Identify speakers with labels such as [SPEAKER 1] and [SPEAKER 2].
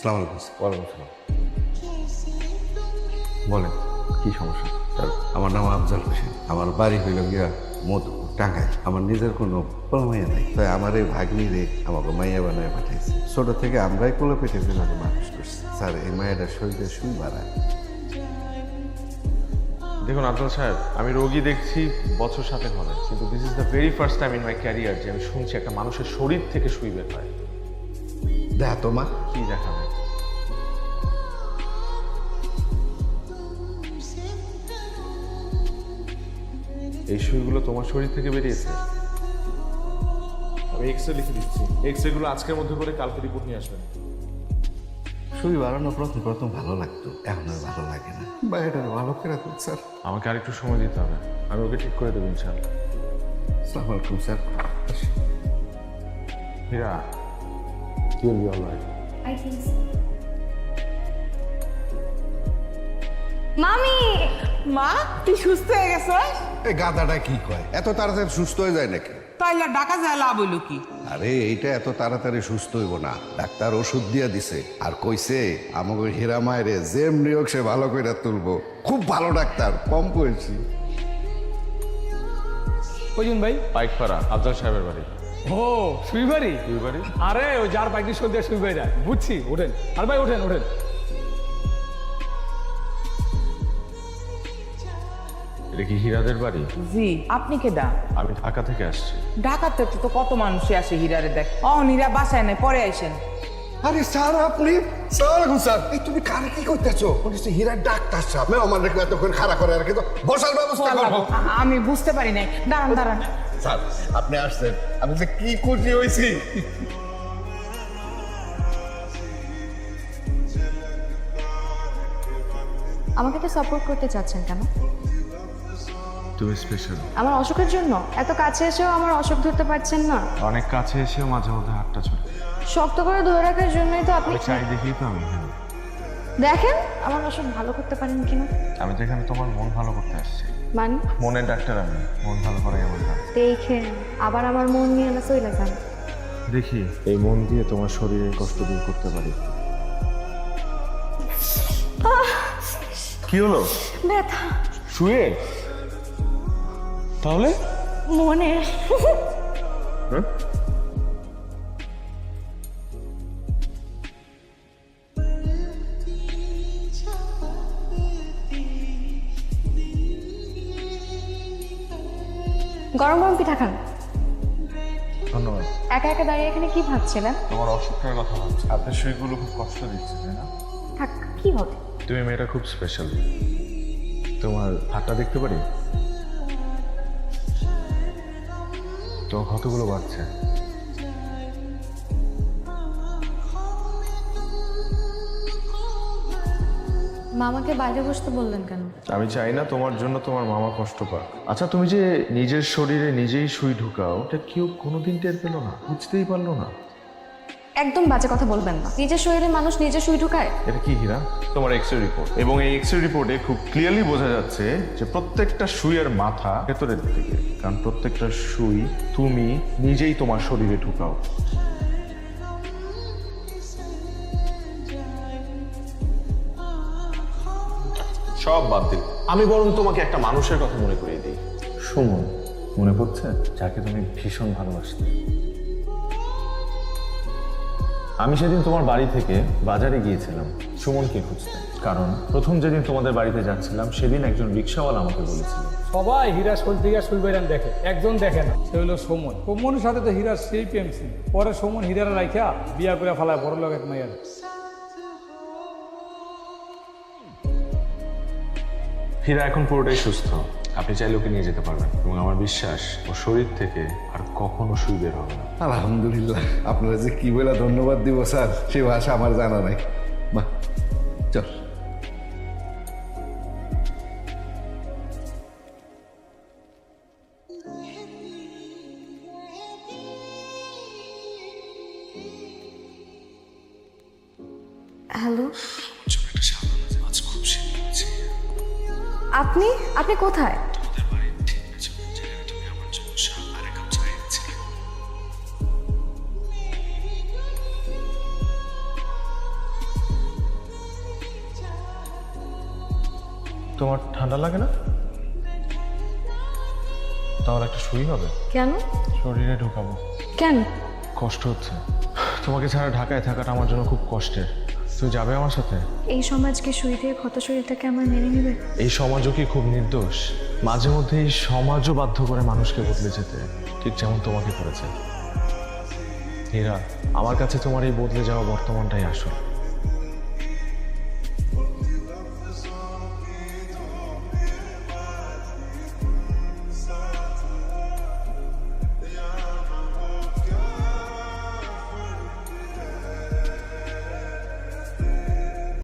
[SPEAKER 1] সালাম আলাইকুম
[SPEAKER 2] ওয়ালাইকুম আসসালাম। বলেন কি সমস্যা?
[SPEAKER 1] স্যার আমার নাম আফজাল হোসেন। আমার বাড়ি হইল গিয়া মধু টাঙ্গাই আমার নিজের কোনো মাইয়া নাই। তাই আমার এই ভাগ্নিরে আমাকে মাইয়া বানায় পাঠাইছে। ছোট থেকে আমরাই কোলে পেটেছে তাকে মানুষ করছি। স্যার এই মায়েরা শরীরে শুই বাড়ায়
[SPEAKER 2] দেখুন আফজাল সাহেব আমি রোগী দেখছি বছর সাথে হবে কিন্তু this is the very first time in my career যে আমি শুনছি একটা মানুষের শরীর থেকে সুই বের হয়।
[SPEAKER 1] দেখ তো মা।
[SPEAKER 2] কি দেখাবে? এই সুইগুলো তোমার শরীর থেকে বেরিয়েছে। আমি এক্স রে লিখে দিচ্ছি। এক্স রে গুলো আজকের মধ্যে করে কালকে রিপোর্ট নিয়ে আসবেন।
[SPEAKER 1] শুই বাড়ানো প্রথম প্রথম ভালো লাগতো এখন আর ভালো লাগে না। বাইরেটা ভালো করে দিন স্যার।
[SPEAKER 2] আমাকে আরেকটু সময় দিতে হবে। আমি ওকে ঠিক করে দেবো ইনশাল্লাহ
[SPEAKER 1] সালাম আলাইকুম sir.
[SPEAKER 2] Hira you'll be alright
[SPEAKER 3] think মামি!
[SPEAKER 4] মা তুই সুস্থ হয়ে গেছ
[SPEAKER 1] এই গাদাটা কি কয়? এত তাড়াতাড়ি সুস্থ হয়ে যায় নাকি?
[SPEAKER 4] তাইলে ডাকা যায় লাভ হইল কি?
[SPEAKER 1] আরে এইটা এত তাড়াতাড়ি সুস্থ হইব না। ডাক্তার ওষুধ দিয়া দিছে আর কইছে আমাকে হীরা মায়েরে যেমনি হোক সে ভালো করে তুলবো। খুব ভালো ডাক্তার কম করেছি
[SPEAKER 5] কজন ভাই?
[SPEAKER 2] পাইকপাড়া আফজাল সাহেবের বাড়ি।
[SPEAKER 5] ও সুইবারি
[SPEAKER 2] দুই বাড়ি
[SPEAKER 5] আরে ওই যার বাইকটি সন্ধ্যা সুইবাই যায় বুঝছি ওঠেন। আর ভাই ওঠেন ওঠেন।
[SPEAKER 2] এটা কি হীরাদের বাড়ি?
[SPEAKER 4] জি আপনি কে দা
[SPEAKER 2] আমি ঢাকা থেকে আসছি।
[SPEAKER 4] ঢাকাতে তো কত মানুষই আসে হীরারে দেখ। ও নীরা বাসায় নাই পরে আইসেন।
[SPEAKER 1] আরে স্যার আপনি? সালাম স্যার। এই তুমি কারে কি করতেছো? বলছি হীরা ডাক্তার সাহেব আমি আমার রেখে এতক্ষণ খাড়া করে আর কিন্তু বসার ব্যবস্থা করব।
[SPEAKER 4] আমি বুঝতে পারি নাই। দাঁড়ান দাঁড়ান।
[SPEAKER 1] স্যার আপনি আসছেন। আমি যে কি খুশি হয়েছি।
[SPEAKER 3] আমাকে তো সাপোর্ট করতে চাচ্ছেন কেন?
[SPEAKER 2] তুমি স্পেশাল
[SPEAKER 3] আমার অসুখের জন্য? এত কাছে এসেও আমার অসুখ ধরতে পারছেন না।
[SPEAKER 2] অনেক কাছে এসেও মাঝে মধ্যে হাতটা চলে
[SPEAKER 3] শক্ত করে ধরে রাখার জন্যই তো আপনি
[SPEAKER 2] চাই দেখেই তো আমি
[SPEAKER 3] দেখেন আমার অসুখ ভালো করতে পারেন কিনা?
[SPEAKER 2] আমি তো এখানে তোমার মন ভালো করতে আসছি।
[SPEAKER 3] মানে?
[SPEAKER 2] মনের ডাক্তার আমি মন ভালো করাই আমার কাজ
[SPEAKER 3] দেখেন আবার আমার মন নিয়ে না সইলে যান।
[SPEAKER 2] দেখি। এই মন দিয়ে তোমার শরীরের কষ্ট দূর করতে পারি। কি হলো?
[SPEAKER 3] ব্যথা।
[SPEAKER 2] শুয়ে? তাহলে?
[SPEAKER 3] মনে। গরম গরম পিঠা খান।
[SPEAKER 2] ধন্যবাদ।
[SPEAKER 3] একা একা দাঁড়িয়ে এখানে কি ভাবছিলেন?
[SPEAKER 2] তোমার অসুখটার কথা ভাবছি। আপনার শুইগুলো খুব কষ্ট দিচ্ছে তাই না?
[SPEAKER 3] থাক কি হবে?
[SPEAKER 2] তুমি মেয়েটা খুব স্পেশাল তোমার হাতটা দেখতে পারি? তোমার কতগুলো বাচ্চা?
[SPEAKER 3] মামাকে বাইরে বসতে বললেন কেন?
[SPEAKER 2] আমি চাই না তোমার জন্য তোমার মামা কষ্ট পাক। আচ্ছা তুমি যে নিজের শরীরে নিজেই শুই ঢুকাও এটা কেউ কোনোদিন টের পেল না বুঝতেই পারল না।
[SPEAKER 3] একদম বাজে কথা বলবেন না। নিজের শরীরে মানুষ নিজে সুই ঢুকায়?
[SPEAKER 2] এটা কি হীরা? তোমার এক্স রে রিপোর্ট এবং এই এক্স রে রিপোর্টে খুব ক্লিয়ারলি বোঝা যাচ্ছে যে প্রত্যেকটা সুইয়ের মাথা ভেতরের দিকে। কারণ প্রত্যেকটা সুই তুমি নিজেই তোমার শরীরে ঢুকাও। সব বাদ দিন। আমি বরং তোমাকে একটা মানুষের কথা মনে করিয়ে দিই। সুমন মনে পড়ছে? যাকে তুমি ভীষণ ভালোবাসতে। আমি সেদিন তোমার বাড়ি থেকে বাজারে গিয়েছিলাম সুমনকে খুঁজতে। কারণ প্রথম যেদিন তোমাদের বাড়িতে যাচ্ছিলাম সেদিন একজন রিক্সাওয়ালা আমাকে বলেছিল।
[SPEAKER 5] সবাই হীরা শোল থেকে সুইবাইরান দেখে একজন দেখে না। সে হলো সোমন। সোমনের সাথে তো হীরার সেই প্রেম ছিল পরে সোমন হীরারা রাইখা বিয়া করে ফেলায় বড় লোক এক মাইয়ার
[SPEAKER 2] হীরা এখন পুরোটাই সুস্থ। আপনি চাইলে ওকে নিয়ে যেতে পারবেন এবং আমার বিশ্বাস ও শরীর থেকে আর কখনো সুই বের হবে না।
[SPEAKER 1] আলহামদুলিল্লাহ। আপনারা যে কি বলে ধন্যবাদ দিব স্যার সেই ভাষা আমার জানা নাই। মা চল।
[SPEAKER 3] হ্যালো। আপনি? আপনি কোথায়?
[SPEAKER 2] তোমার ঠান্ডা লাগে না? তাহলে একটা সুই হবে।
[SPEAKER 3] কেন?
[SPEAKER 2] শরীরে ঢুকাবো।
[SPEAKER 3] কেন?
[SPEAKER 2] কষ্ট হচ্ছে। তোমাকে ছাড়া ঢাকায় থাকাটা আমার জন্য খুব কষ্টের। তুই যাবে আমার সাথে?
[SPEAKER 3] এই সমাজকে সুই দিয়ে ক্ষত শরীরটাকে আমার মেনে নেবে?
[SPEAKER 2] এই সমাজও কি খুব নির্দোষ? মাঝে মধ্যে এই সমাজও বাধ্য করে মানুষকে বদলে যেতে ঠিক যেমন তোমাকে করেছে। হীরা আমার কাছে তোমার এই বদলে যাওয়া বর্তমানটাই আসল।